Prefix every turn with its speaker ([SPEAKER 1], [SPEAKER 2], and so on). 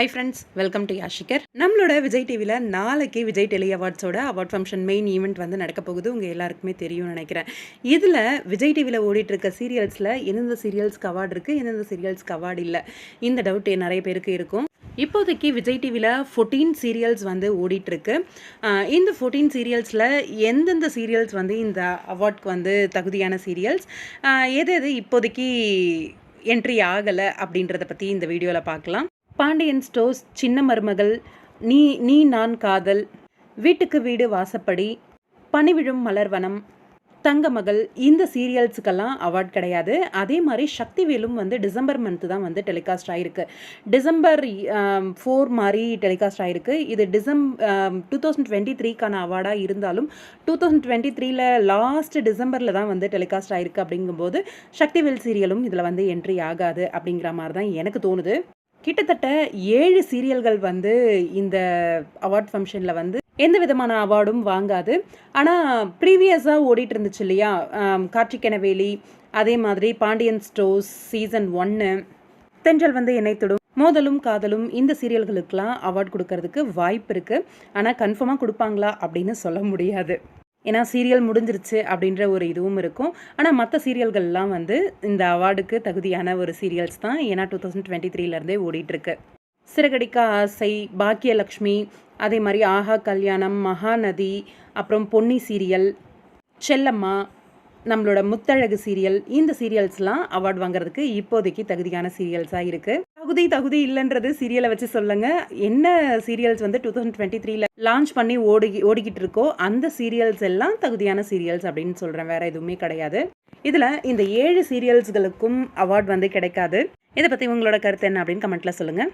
[SPEAKER 1] High friends welcome to யாஷிகர் நம்மளோட விஜய் டிவியில் நாளைக்கு விஜய் டெலி அவார்ட்ஸோட அவார்ட் ஃபங்க்ஷன் மெயின் ஈவெண்ட் வந்து நடக்க போகுது. உங்கள் எல்லாருக்குமே தெரியும்னு நினைக்கிறேன். இதில் விஜய் டிவியில் ஓடிட்டு இருக்க சீரியல்ஸில் எந்தெந்த சீரியல்ஸ்க்கு அவார்டு இருக்குது எந்தெந்த சீரியல்ஸ்க்கு அவார்டு இல்லை? இந்த டவுட் நிறைய பேருக்கு இருக்கும். இப்போதைக்கு விஜய் டிவியில் ஃபோர்டீன் சீரியல்ஸ் வந்து ஓடிட்டுருக்கு. இந்த ஃபோர்டீன் சீரியல்ஸில் எந்தெந்த சீரியல்ஸ் வந்து இந்த அவார்ட்க்கு வந்து தகுதியான சீரியல்ஸ் எது எது இப்போதைக்கு என்ட்ரி ஆகலை அப்படின்றத பற்றி இந்த வீடியோவில் பார்க்கலாம். பாண்டியன் ஸ்டோர்ஸ் சின்ன மருமகள் நீ நீ நான் காதல். வீட்டுக்கு வீடு வாசப்படி பனிவிழும் மலர்வனம். தங்கமகள் இந்த சீரியல்ஸுக்கெல்லாம் அவார்ட் கிடையாது. அதே மாதிரி சக்திவேலும் வந்து டிசம்பர் மந்த்து தான் வந்து டெலிகாஸ்ட் ஆகிருக்கு டிசம்பர் ஃபோர் மாதிரி டெலிகாஸ்ட் ஆகிருக்கு இது டிசம் டூ தௌசண்ட் டுவெண்ட்டி த்ரீக்கான அவார்டாக இருந்தாலும் டூ தௌசண்ட் டுவெண்ட்டி த்ரீல லாஸ்ட் டிசம்பரில் தான் வந்து டெலிகாஸ்ட் ஆகிருக்கு அப்படிங்கும்போது சக்திவேல் சீரியலும் இதில் வந்து என்ட்ரி ஆகாது அப்படிங்கிற மாதிரி தான் எனக்கு தோணுது. கிட்டத்தட்ட ஏழு சீரியல்கள் வந்து இந்த அவார்ட் ஃபங்க்ஷனில் வந்து எந்த விதமான அவார்டும் வாங்காது. ஆனால் ப்ரீவியஸாக ஓடிட்டு இருந்துச்சு இல்லையா? கார்த்திகனவேலி அதே மாதிரி பாண்டியன் ஸ்டோர்ஸ் சீசன் ஒன்று தென்றல் வந்து என்னை தொடும் மோதலும் காதலும் இந்த சீரியல்களுக்கெல்லாம் அவார்ட் கொடுக்கறதுக்கு வாய்ப்பு இருக்குது ஆனால் கன்ஃபார்மாக கொடுப்பாங்களா அப்படின்னு சொல்ல முடியாது. ஏன்னா சீரியல் முடிஞ்சிருச்சு அப்படின்ற ஒரு இதுவும் இருக்கும். ஆனால் மற்ற சீரியல்கள்லாம் வந்து இந்த அவார்டுக்கு தகுதியான ஒரு சீரியல்ஸ் தான் ஏன்னா டூ தௌசண்ட் டுவெண்ட்டி த்ரீலேருந்தே ஓடிட்டுருக்கு. சிறகடிக்கா ஆசை பாக்கியலக்ஷ்மி அதே மாதிரி ஆஹா கல்யாணம் மகாநதி அப்புறம் பொன்னி சீரியல் செல்லம்மா நம்மளோட முத்தழகு சீரியல் இந்த சீரியல்ஸ்லாம் அவார்ட் வாங்குறதுக்கு இப்போதைக்கு தகுதியான சீரியல்ஸாக இருக்குது தகுதி தகுதி இல்லைன்றது சீரியலை வச்சு சொல்லுங்க. என்ன சீரியல்ஸ் வந்து டூ தௌசண்ட் டுவெண்ட்டி த்ரீல லான்ச் பண்ணி ஓடி ஓடிக்கிட்டு இருக்கோ அந்த சீரியல்ஸ் எல்லாம் தகுதியான சீரியல்ஸ் அப்படின்னு சொல்கிறேன் வேற எதுவுமே கிடையாது. இதில் இந்த ஏழு சீரியல்ஸ்களுக்கும் அவார்ட் வந்து கிடைக்காது. இதை பற்றி உங்களோட கருத்து என்ன அப்படின்னு கமெண்ட்டில் சொல்லுங்கள்